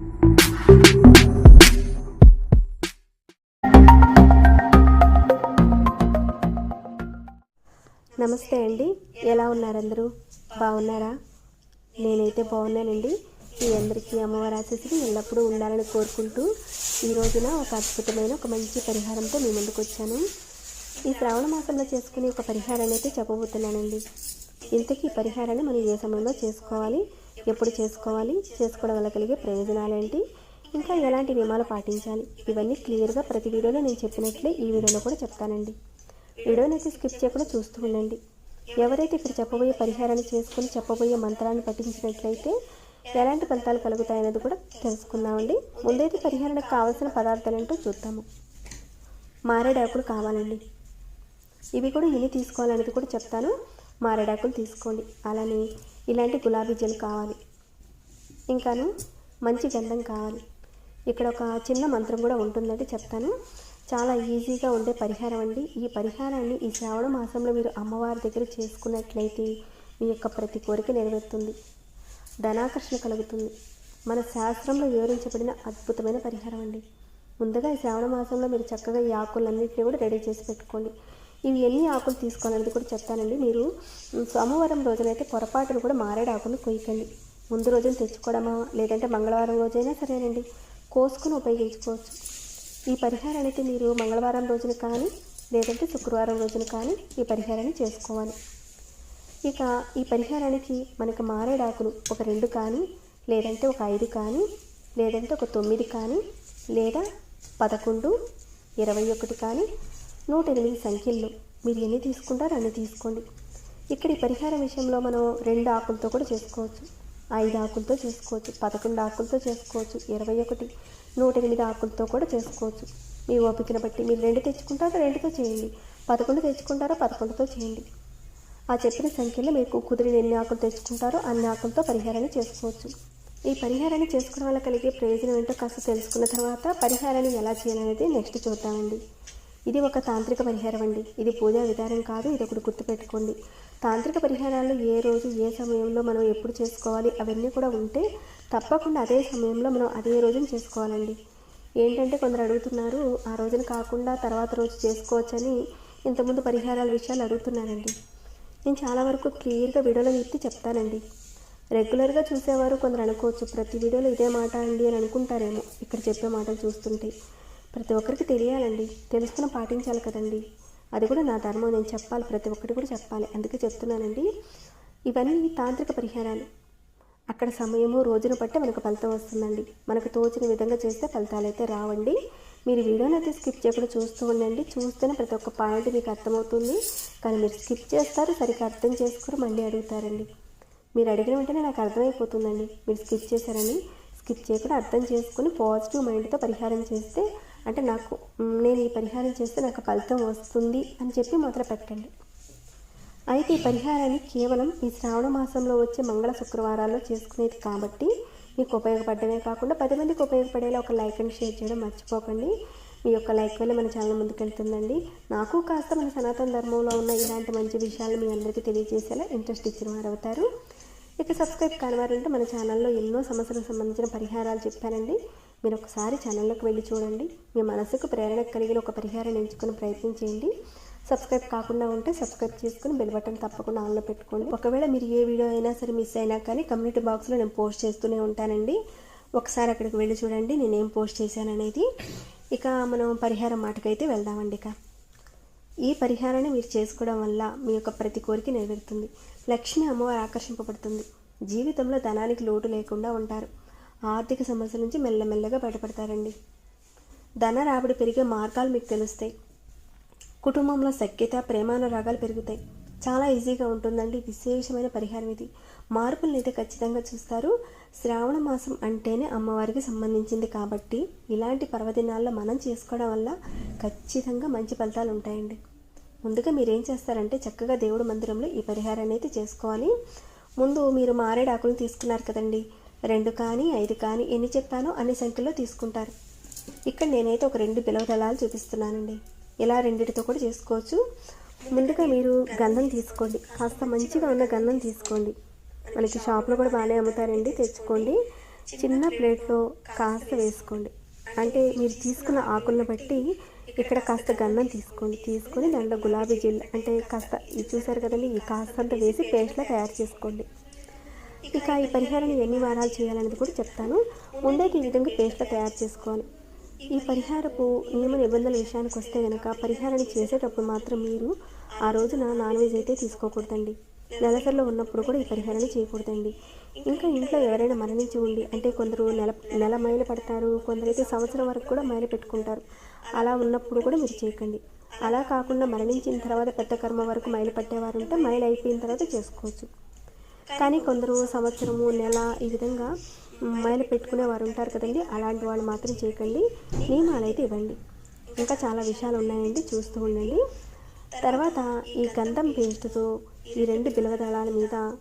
నమస్తే అండి. ఎలా ఉన్నారందరూ? బాగున్నారా? నేనైతే బాగున్నానండి. మీ అందరికీ అమ్మవారి ఆశీస్సులు ఎల్లప్పుడూ ఉండాలని కోరుకుంటూ ఈ రోజున ఒక అద్భుతమైన ఒక మంచి పరిహారంతో మీ ముందుకు వచ్చాను. ఈ శ్రావణ మాసంలో చేసుకునే ఒక పరిహారాన్ని అయితే చెప్పబోతున్నానండి. ఇంతకీ ఈ పరిహారాన్ని మనం ఏ సమయంలో చేసుకోవాలి? ఎప్పుడు చేసుకోవాలి? చేసుకోవడం వల్ల కలిగే ప్రయోజనాలు ఏంటి ఇంకా ఎలాంటి నియమాలు పాటించాలి? ఇవన్నీ క్లియర్గా ప్రతి వీడియోలో నేను చెప్పినట్లే ఈ వీడియోలో కూడా చెప్తానండి. వీడియోని అయితే స్కిప్ చేయకుండా చూస్తూ ఉండండి. ఎవరైతే ఇక్కడ చెప్పబోయే పరిహారాన్ని చేసుకొని చెప్పబోయే మంత్రాన్ని పఠించినట్లయితే ఎలాంటి ఫలితాలు కలుగుతాయనేది కూడా తెలుసుకుందామండి. ముందైతే పరిహారానికి కావాల్సిన పదార్థాలు ఏంటో చూద్దాము. మారేడాకులు కావాలండి. ఇవి కూడా ఎన్ని తీసుకోవాలనేది కూడా చెప్తాను. మారేడాకులు తీసుకోండి. అలానే ఇలాంటి గులాబీ జెల్ కావాలి. ఇంకాను మంచి గంధం కావాలి. ఇక్కడ ఒక చిన్న మంత్రం కూడా ఉంటుందండి చెప్తాను. చాలా ఈజీగా ఉండే పరిహారం అండి. ఈ పరిహారాన్ని ఈ శ్రావణ మాసంలో మీరు అమ్మవారి దగ్గర చేసుకున్నట్లయితే మీ యొక్క ప్రతి కోరిక నెరవేరుతుంది. ధనాకర్షణ కలుగుతుంది. మన శాస్త్రంలో వివరించబడిన అద్భుతమైన పరిహారం అండి. ముందుగా ఈ శ్రావణ మాసంలో మీరు చక్కగా ఈ ఆకులన్నింటినీ కూడా రెడీ చేసి పెట్టుకోండి. ఇవి ఎన్ని ఆకులు తీసుకోవాలనేది కూడా చెప్తానండి. మీరు సోమవారం రోజునైతే పొరపాటును కూడా మారేడు ఆకులు కొయ్యకండి. ముందు రోజున తెచ్చుకోవడమా లేదంటే మంగళవారం రోజైనా సరేనండి. కోసుకుని ఉపయోగించుకోవచ్చు. ఈ పరిహారాన్ని అయితే మీరు మంగళవారం రోజున కానీ లేదంటే శుక్రవారం రోజున కానీ ఈ పరిహారాన్ని చేసుకోవాలి. ఇక ఈ పరిహారానికి మనకు మారేడాకులు ఒక రెండు కానీ లేదంటే ఒక ఐదు కానీ లేదంటే ఒక తొమ్మిది కానీ లేదా పదకొండు ఇరవై ఒకటి కానీ నూట ఎనిమిది సంఖ్యల్లో మీరు ఎన్ని తీసుకుంటారో అన్ని తీసుకోండి. ఇక్కడ ఈ పరిహారం విషయంలో మనం రెండు ఆకులతో కూడా చేసుకోవచ్చు. ఐదు ఆకులతో చేసుకోవచ్చు. పదకొండు ఆకులతో చేసుకోవచ్చు. ఇరవై ఒకటి నూట ఎనిమిది ఆకులతో కూడా చేసుకోవచ్చు. మీ ఓపికను బట్టి మీరు రెండు తెచ్చుకుంటారో రెండుతో చేయండి. పదకొండు తెచ్చుకుంటారో పదకొండుతో చేయండి. ఆ చెప్పిన సంఖ్యలో మీకు కుదిరిన ఎన్ని ఆకులు తెచ్చుకుంటారో అన్ని ఆకులతో పరిహారాన్ని చేసుకోవచ్చు. ఈ పరిహారాన్ని చేసుకోవడం వల్ల కలిగే ప్రయోజనం ఏంటో కాస్త తెలుసుకున్న తర్వాత పరిహారాన్ని ఎలా చేయాలనేది నెక్స్ట్ చూద్దామండి. ఇది ఒక తాంత్రిక పరిహారం అండి. ఇది పూజా విధానం కాదు ఇది ఒకటి గుర్తుపెట్టుకోండి. తాంత్రిక పరిహారాలు ఏ రోజు ఏ సమయంలో మనం ఎప్పుడు చేసుకోవాలి అవన్నీ కూడా ఉంటే తప్పకుండా అదే సమయంలో మనం అదే రోజున చేసుకోవాలండి. ఏంటంటే కొందరు అడుగుతున్నారు ఆ రోజున కాకుండా తర్వాత రోజు చేసుకోవచ్చని ఇంతకుముందు పరిహారాల విషయాలు అడుగుతున్నారండి. నేను చాలా వరకు క్లియర్గా వీడియోలో ఎత్తి చెప్తానండి. రెగ్యులర్గా చూసేవారు కొందరు అనుకోవచ్చు ప్రతి వీడియోలో ఇదే మాట అండి అని అనుకుంటారేమో ఇక్కడ చెప్పే మాటలు చూస్తుంటే. ప్రతి ఒక్కరికి తెలియాలండి. తెలుసుకుని పాటించాలి కదండి. అది కూడా నా ధర్మం. నేను చెప్పాలి. ప్రతి ఒక్కటి కూడా చెప్పాలి. అందుకే చెప్తున్నానండి. ఇవన్నీ తాంత్రిక పరిహారాలు. అక్కడ సమయము రోజును బట్టి మనకు ఫలితం వస్తుందండి. మనకు తోచిన విధంగా చేస్తే ఫలితాలు అయితే రావండి. మీరు వీడియోని అయితే స్కిప్ చేయకుండా చూస్తూ ఉండండి. చూస్తేనే ప్రతి ఒక్క పాయింట్ మీకు అర్థమవుతుంది. కానీ మీరు స్కిప్ చేస్తారు సరిగ్గా అర్థం చేసుకుని మళ్ళీ అడుగుతారండి. మీరు అడిగిన వెంటనే నాకు అర్థమైపోతుందండి. మీరు స్కిప్ చేశారని. స్కిప్ చేయకుండా అర్థం చేసుకుని పాజిటివ్ మైండ్తో పరిహారం చేస్తే అంటే నాకు నేను ఈ పరిహారం చేస్తే నాకు ఫలితం వస్తుంది అని చెప్పి మొదలు పెట్టండి. అయితే ఈ పరిహారాన్ని కేవలం ఈ శ్రావణ మాసంలో వచ్చే మంగళ శుక్రవారాల్లో చేసుకునేది కాబట్టి మీకు ఉపయోగపడమే కాకుండా పది మందికి ఉపయోగపడేలా ఒక లైక్ అండ్ షేర్ చేయడం మర్చిపోకండి. మీ యొక్క లైక్ వల్ల మన ఛానల్ ముందుకెళ్తుందండి నాకు కాస్త మన సనాతన ధర్మంలో ఉన్న ఇలాంటి మంచి విషయాలు మీ అందరికీ తెలియజేసేలా ఇంట్రెస్ట్ ఇచ్చిన వారు అవుతారు. ఇక సబ్స్క్రైబ్ కానివారంటే మన ఛానల్లో ఎన్నో సమస్యలకు సంబంధించిన పరిహారాలు చెప్పానండి. మీరు ఒకసారి ఛానల్లోకి వెళ్ళి చూడండి. మీ మనసుకు ప్రేరణ కలిగిన ఒక పరిహారాన్ని ఎంచుకుని ప్రయత్నం చేయండి. సబ్స్క్రైబ్ కాకుండా ఉంటే సబ్స్క్రైబ్ చేసుకుని బెల్ బటన్ తప్పకుండా ఆన్లో పెట్టుకోండి. ఒకవేళ మీరు ఏ వీడియో అయినా సరే మిస్ అయినా కానీ కమ్యూనిటీ బాక్స్లో నేను పోస్ట్ చేస్తూనే ఉంటానండి. ఒకసారి అక్కడికి వెళ్ళి చూడండి నేనేం పోస్ట్ చేశాననేది. ఇక మనం పరిహారం మాటకైతే వెళ్దామండి ఇక. ఈ పరిహారాన్ని మీరు చేసుకోవడం వల్ల మీ యొక్క ప్రతి కోరిక నెరవేరుతుంది. లక్ష్మి అమ్మవారు ఆకర్షింపబడుతుంది. జీవితంలో ధనానికి లోటు లేకుండా ఉంటారు. ఆర్థిక సమస్యల నుంచి మెల్లమెల్లగా బయటపడతారండి. ధన రాబడి పెరిగే మార్గాలు మీకు తెలుస్తాయి కుటుంబంలో సఖ్యత ప్రేమానురాగాలు పెరుగుతాయి. చాలా ఈజీగా ఉంటుందండి. విశేషమైన పరిహారం ఇది. మార్పులను అయితే ఖచ్చితంగా చూస్తారు. శ్రావణ మాసం అంటేనే అమ్మవారికి సంబంధించింది కాబట్టి ఇలాంటి పర్వదినాల్లో మనం చేసుకోవడం వల్ల ఖచ్చితంగా మంచి ఫలితాలు ఉంటాయండి. ముందుగా మీరేం చేస్తారంటే చక్కగా దేవుడి మందిరంలో ఈ పరిహారాన్ని అయితే చేసుకోవాలి. ముందు మీరు మారేడు ఆకులు తీసుకున్నారు కదండి. రెండు కానీ ఐదు కానీ ఎన్ని చెప్పానో అన్ని సంఖ్యలో తీసుకుంటారు. ఇక్కడ నేనైతే ఒక రెండు బిలవ చూపిస్తున్నానండి. ఇలా రెండిటితో కూడా చేసుకోవచ్చు. ముందుగా మీరు గంధం తీసుకోండి. కాస్త మంచిగా ఉన్న గంధం తీసుకోండి. మనకి షాప్లో కూడా బాగానే అమ్ముతారండి. తెచ్చుకోండి. చిన్న ప్లేట్లో కాస్త వేసుకోండి. అంటే మీరు తీసుకున్న ఆకులను బట్టి ఇక్కడ కాస్త గంధం తీసుకోండి. తీసుకొని దాంట్లో గులాబీ జిల్ అంటే కాస్త ఇది చూసారు కదండి ఈ కాస్తంత వేసి పేస్ట్లా తయారు చేసుకోండి. ఇక ఈ పరిహారాన్ని ఎన్ని వారాలు చేయాలనేది కూడా చెప్తాను. ముందైతే ఈ విధంగా పేస్ట్ తయారు చేసుకోవాలి. ఈ పరిహారపు నియమ నిబంధనల విషయానికి వస్తే కనుక పరిహారాన్ని చేసేటప్పుడు మాత్రం మీరు ఆ రోజున నాన్ వెజ్ అయితే తీసుకోకూడదండి. నెలసరిలో ఉన్నప్పుడు కూడా ఈ పరిహారాన్ని చేయకూడదండి. ఇంకా ఇంట్లో ఎవరైనా మరణించి ఉండి అంటే కొందరు నెల నెల మైలు పడతారు కొందరైతే సంవత్సరం వరకు కూడా మైలు పెట్టుకుంటారు. అలా ఉన్నప్పుడు కూడా మీరు చేయకండి. అలా కాకుండా మరణించిన తర్వాత పెద్ద కర్మ వరకు మైలు పట్టేవారు ఉంటే మైలు అయిపోయిన తర్వాత చేసుకోవచ్చు. కానీ కొందరు సంవత్సరము నెల ఈ విధంగా మైలు పెట్టుకునే వారు ఉంటారు కదండి. అలాంటి వాళ్ళు మాత్రం చేయకండి. నియమాలు అయితే ఇవ్వండి. ఇంకా చాలా విషయాలు ఉన్నాయండి. చూస్తూ ఉండండి. తర్వాత ఈ గంధం పేస్ట్తో ఈ రెండు బిలవదళాల మీద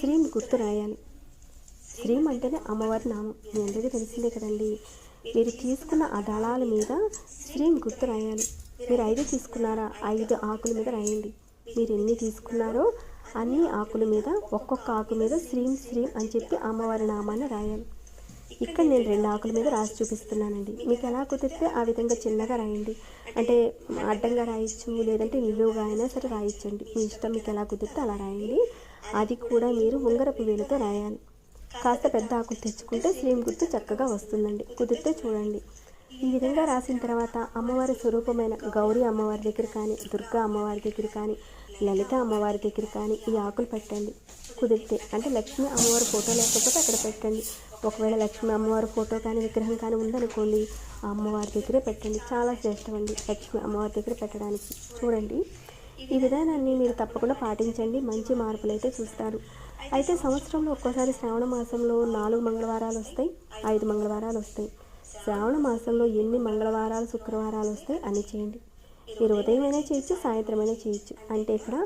శ్రీం గుర్తు రాయాలి. శ్రీం అంటేనే అమ్మవారి నామం. మీ అందరికీ తెలిసిందే కదండి. మీరు తీసుకున్న ఆ దళాల మీద శ్రీం గుర్తు రాయాలి. మీరు ఐదు తీసుకున్నారా? ఐదు ఆకుల మీద రాయండి. మీరు ఎన్ని తీసుకున్నారో అన్ని ఆకుల మీద ఒక్కొక్క ఆకు మీద శ్రీం శ్రీం అని చెప్పి అమ్మవారి నామాన్ని రాయాలి. ఇక్కడ నేను రెండు ఆకుల మీద రాసి చూపిస్తున్నానండి. మీకు ఎలా కుదిరితే ఆ విధంగా చిన్నగా రాయండి. అంటే అడ్డంగా రాయొచ్చు లేదంటే నిలువుగా అయినా సరే రాయించండి మీ ఇష్టం మీకు ఎలా కుదిరితే అలా రాయండి. అది కూడా మీరు ఉంగరపు వేలుతో రాయాలి. కాస్త పెద్ద ఆకులు తెచ్చుకుంటే శ్రీం గుర్తు చక్కగా వస్తుందండి. కుదిరితే చూడండి. ఈ విధంగా రాసిన తర్వాత అమ్మవారి స్వరూపమైన గౌరీ అమ్మవారి దగ్గర కానీ దుర్గా అమ్మవారి దగ్గర కానీ లలిత అమ్మవారి దగ్గర కానీ ఈ ఆకులు పెట్టండి. కుదిరితే అంటే లక్ష్మీ అమ్మవారి ఫోటో లేకపోతే అక్కడ పెట్టండి. ఒకవేళ లక్ష్మీ అమ్మవారి ఫోటో కానీ విగ్రహం కానీ ఉందనుకోండి ఆ అమ్మవారి దగ్గరే పెట్టండి. చాలా శ్రేష్టం అండి లక్ష్మీ అమ్మవారి దగ్గర పెట్టడానికి. చూడండి ఈ విధానాన్ని మీరు తప్పకుండా పాటించండి. మంచి మార్పులు అయితే చూస్తారు. అయితే సంవత్సరంలో ఒక్కోసారి శ్రావణ మాసంలో నాలుగు మంగళవారాలు వస్తాయి ఐదు మంగళవారాలు వస్తాయి. శ్రావణ మాసంలో ఎన్ని మంగళవారాలు శుక్రవారాలు వస్తాయి అన్ని చేయండి. మీరు ఉదయమైనా చేయొచ్చు సాయంత్రమైనా చేయొచ్చు. అంటే ఇక్కడ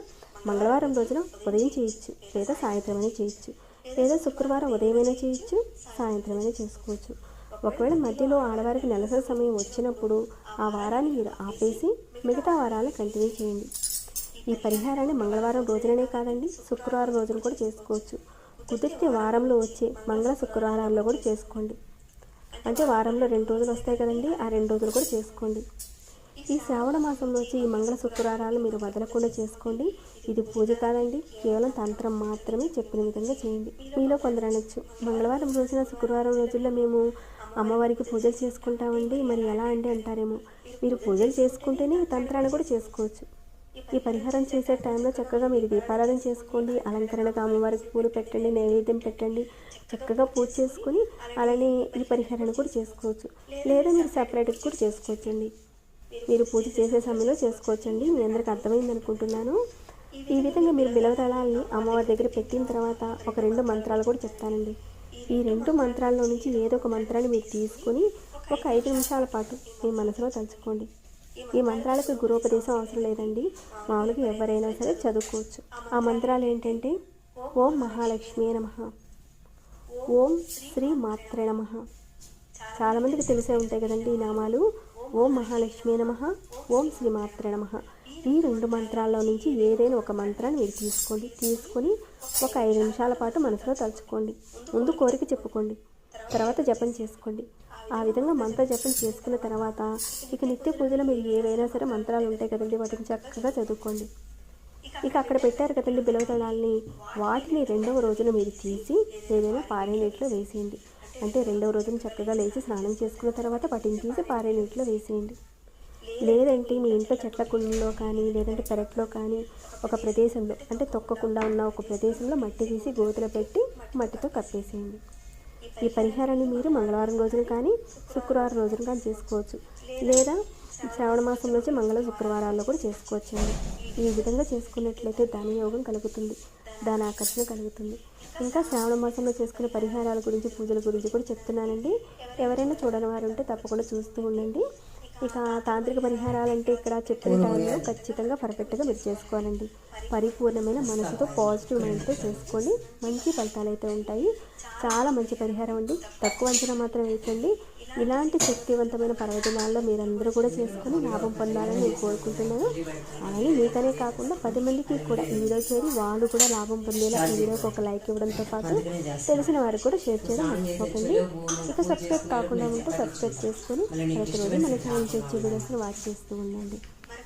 మంగళవారం రోజున ఉదయం చేయొచ్చు లేదా సాయంత్రమైనా చేయొచ్చు లేదా శుక్రవారం ఉదయమైనా చేయొచ్చు సాయంత్రమైనా చేసుకోవచ్చు. ఒకవేళ మధ్యలో ఆడవారికి నెలసరి సమయం వచ్చినప్పుడు ఆ వారాన్ని మీరు ఆపేసి మిగతా వారాలను కంటిన్యూ చేయండి. ఈ పరిహారాన్ని మంగళవారం రోజుననే కాదండి శుక్రవారం రోజున కూడా చేసుకోవచ్చు. కుదిరితే వారంలో వచ్చే మంగళ శుక్రవారాల్లో కూడా చేసుకోండి. అంటే వారంలో రెండు రోజులు వస్తాయి కదండి ఆ రెండు రోజులు కూడా చేసుకోండి. ఈ శ్రావణ మాసంలో వచ్చి ఈ మంగళ శుక్రవారాలు మీరు వదలకుండా చేసుకోండి. ఇది పూజ కాదండి. కేవలం తంత్రం మాత్రమే చెప్పిన విధంగా చేయండి. మీలో కొందరు అనొచ్చు. మంగళవారం రోజున శుక్రవారం రోజుల్లో మేము అమ్మవారికి పూజలు చేసుకుంటామండి. మరి ఎలా అండి అంటారేమో. మీరు పూజలు చేసుకుంటేనే ఈ తంత్రాన్ని కూడా చేసుకోవచ్చు. ఈ పరిహారం చేసే టైంలో చక్కగా మీరు దీపారాధన చేసుకోండి. అలంకరణగా అమ్మవారికి పూలు పెట్టండి నైవేద్యం పెట్టండి. చక్కగా పూజ చేసుకొని అలానే ఈ పరిహారాన్ని కూడా చేసుకోవచ్చు. లేదా మీరు సపరేట్గా కూడా చేసుకోవచ్చండి. మీరు పూజ చేసే సమయంలో చేసుకోవచ్చండి. మీ అందరికి అర్థమైంది అనుకుంటున్నాను. ఈ విధంగా మీరు బిలవదళాలని అమ్మవారి దగ్గర పెట్టిన తర్వాత ఒక రెండు మంత్రాలు కూడా చెప్తానండి. ఈ రెండు మంత్రాల్లో నుంచి ఏదో ఒక మంత్రాన్ని మీరు తీసుకొని ఒక ఐదు నిమిషాల పాటు మీ మనసులో తలుచుకోండి. ఈ మంత్రాలకు గురోపదేశం అవసరం లేదండి. మామూలుగా ఎవరైనా సరే చదువుకోవచ్చు. ఆ మంత్రాలు ఏంటంటే ఓం మహాలక్ష్మి నమ. ఓం శ్రీ మాత్రే నమ. చాలామందికి తెలిసే ఉంటాయి కదండి ఈ నామాలు. ఓం మహాలక్ష్మి నమ ఓం శ్రీమాత్ర నమ. ఈ రెండు మంత్రాల్లో నుంచి ఏదైనా ఒక మంత్రాన్ని మీరు తీసుకోండి. తీసుకొని ఒక ఐదు నిమిషాల పాటు మనసులో తలుచుకోండి. ముందు కోరిక చెప్పుకోండి. తర్వాత జపం చేసుకోండి. ఆ విధంగా మంత్ర జపం చేసుకున్న తర్వాత ఇక నిత్య పూజలో మీరు ఏవైనా సరే మంత్రాలు ఉంటాయి కదండి వాటిని చక్కగా చదువుకోండి. ఇక అక్కడ పెట్టారు కదండి బిలవదళాలని వాటిని రెండవ రోజున మీరు తీసి ఏదైనా పారే నీటిలో వేసేయండి. అంటే రెండవ రోజున చక్కగా లేచి స్నానం చేసుకున్న తర్వాత వాటిని తీసి పారే నీటిలో వేసేయండి. లేదంటే మీ ఇంట్లో చెట్ల కుండలో కానీ లేదంటే పెరట్లో కానీ ఒక ప్రదేశంలో అంటే తొక్కకుండా ఉన్న ఒక ప్రదేశంలో మట్టి తీసి గోతులు పెట్టి మట్టితో కప్పేసేయండి. ఈ పరిహారాన్ని మీరు మంగళవారం రోజున కానీ శుక్రవారం రోజున కానీ చేసుకోవచ్చు. లేదా శ్రావణ మాసంలో మంగళ శుక్రవారాల్లో కూడా చేసుకోవచ్చండి. ఈ విధంగా చేసుకున్నట్లయితే దాని కలుగుతుంది. దాని ఆకర్షణ కలుగుతుంది. ఇంకా శ్రావణ మాసంలో చేసుకునే పరిహారాల గురించి పూజల గురించి కూడా చెప్తున్నానండి. ఎవరైనా చూడని వారు ఉంటే తప్పకుండా చూస్తూ ఉండండి. ఇక తాంత్రిక పరిహారాలంటే ఇక్కడ చెప్పిన టైంలో ఖచ్చితంగా పర్ఫెక్ట్గా మీరు చేసుకోవాలండి. పరిపూర్ణమైన మనసుతో పాజిటివ్ మైండ్తో చేసుకోండి మంచి ఫలితాలు అయితే ఉంటాయి. చాలా మంచి పరిహారం అండి. తక్కువ అంచనా మాత్రం వేసండి ఇలాంటి శక్తివంతమైన పర్వదినాల్లో మీరందరూ కూడా చేసుకుని లాభం పొందాలని నేను కోరుకుంటున్నాను. అలాగే మీకనే కాకుండా పది మందికి కూడా ఈ వీడియో చేరి వాళ్ళు కూడా లాభం పొందేలా ఈ వీడియోకి ఒక లైక్ ఇవ్వడంతో పాటు తెలిసిన వారికి కూడా షేర్ చేయడం మర్చిపోకండి. ఇక సబ్స్క్రైబ్ కాకుండా ఉంటే సబ్స్క్రైబ్ చేసుకొని ప్రతిరోజు మన ఛానల్ వచ్చే వీడియోస్ని వాచ్ చేస్తూ ఉండండి.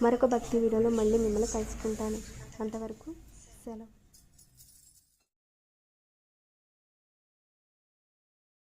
మరొక భక్తి వీడియోలో మళ్ళీ మిమ్మల్ని కలుసుకుంటాను. అంతవరకు సెలవు.